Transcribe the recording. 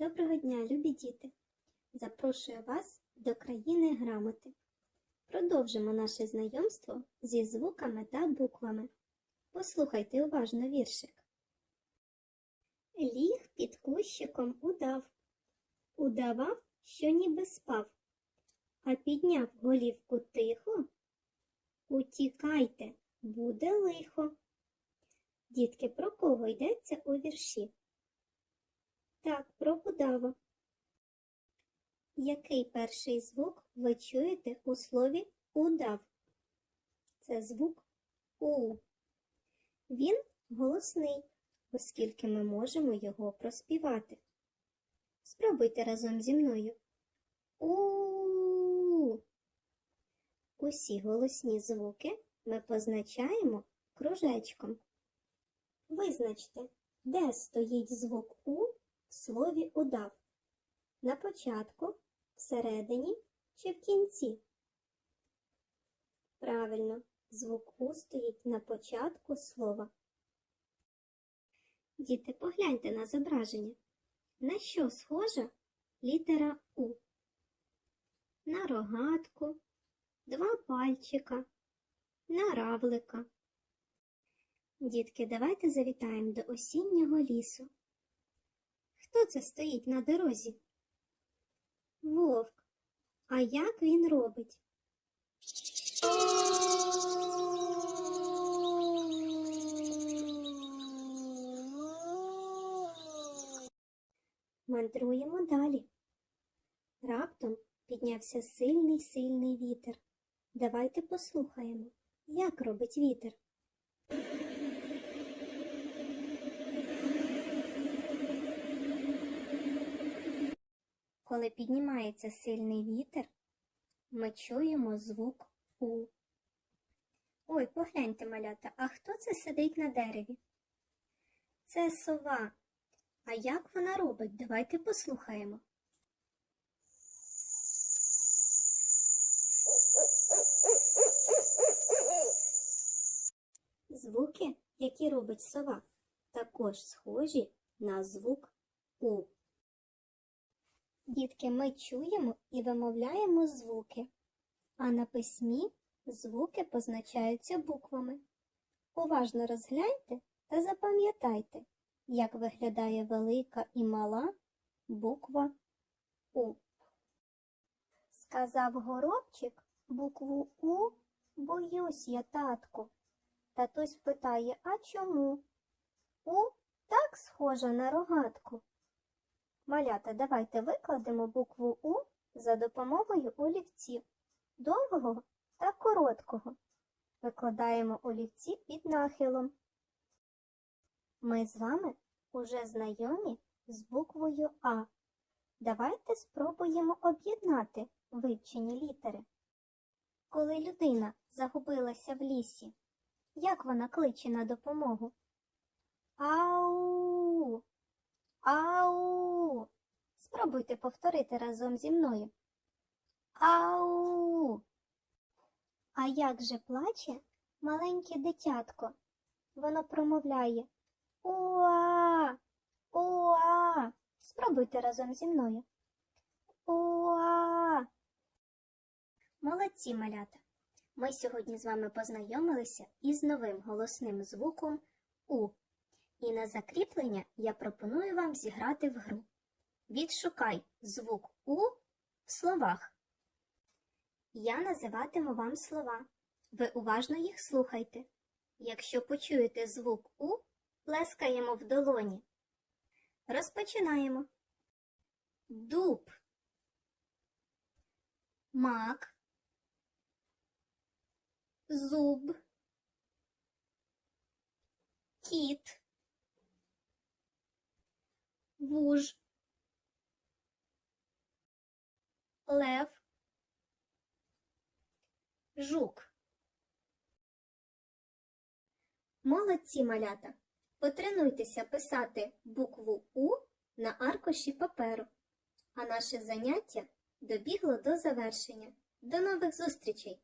Доброго дня, любі діти! Запрошую вас до країни грамоти. Продовжимо наше знайомство зі звуками та буквами. Послухайте уважно віршик. Ліг під кущиком удав, удавав, що ніби спав, а підняв голівку тихо. Утікайте, буде лихо. Дітки, про кого йдеться у вірші? Так, про удава. Який перший звук ви чуєте у слові удав? Це звук У. Він голосний, оскільки ми можемо його проспівати. Спробуйте разом зі мною. У. Усі голосні звуки ми позначаємо кружечком. Визначте, де стоїть звук У в слові удав? На початку, всередині чи в кінці? Правильно, звук У стоїть на початку слова. Діти, погляньте на зображення. На що схожа літера У? На рогатку, два пальчика, на равлика. Дітки, давайте завітаємо до осіннього лісу. Хто це стоїть на дорозі? Вовк. А як він робить? Мандруємо далі. Раптом піднявся сильний сильний вітер. Давайте послухаємо, як робить вітер. Коли піднімається сильний вітер, ми чуємо звук У. Ой, погляньте, малята, а хто це сидить на дереві? Це сова. А як вона робить? Давайте послухаємо. Звуки, які робить сова, також схожі на звук У. Дітки, ми чуємо і вимовляємо звуки, а на письмі звуки позначаються буквами. Уважно розгляньте та запам'ятайте, як виглядає велика і мала буква У. Сказав горобчик букву У боюсь я, татку. Татусь питає, а чому? У так схожа на рогатку. Малята, давайте викладемо букву У за допомогою олівців довгого та короткого. Викладаємо олівці під нахилом. Ми з вами уже знайомі з буквою А. Давайте спробуємо об'єднати вивчені літери. Коли людина загубилася в лісі, як вона кличе на допомогу? Ау! Ау! Спробуйте повторити разом зі мною. Ау! А як же плаче маленьке дитятко? Воно промовляє Уа! Уа! Спробуйте разом зі мною. Уа! Молодці малята! Ми сьогодні з вами познайомилися із новим голосним звуком У. І на закріплення я пропоную вам зіграти в гру. Відшукай звук У в словах. Я називатиму вам слова. Ви уважно їх слухайте. Якщо почуєте звук У, плескаємо в долоні. Розпочинаємо. Дуб. Мак. Зуб. Кіт вуж, лев, жук. Молодці малята. Потренуйтеся писати букву У на аркуші паперу. А наше заняття добігло до завершення. До нових зустрічей!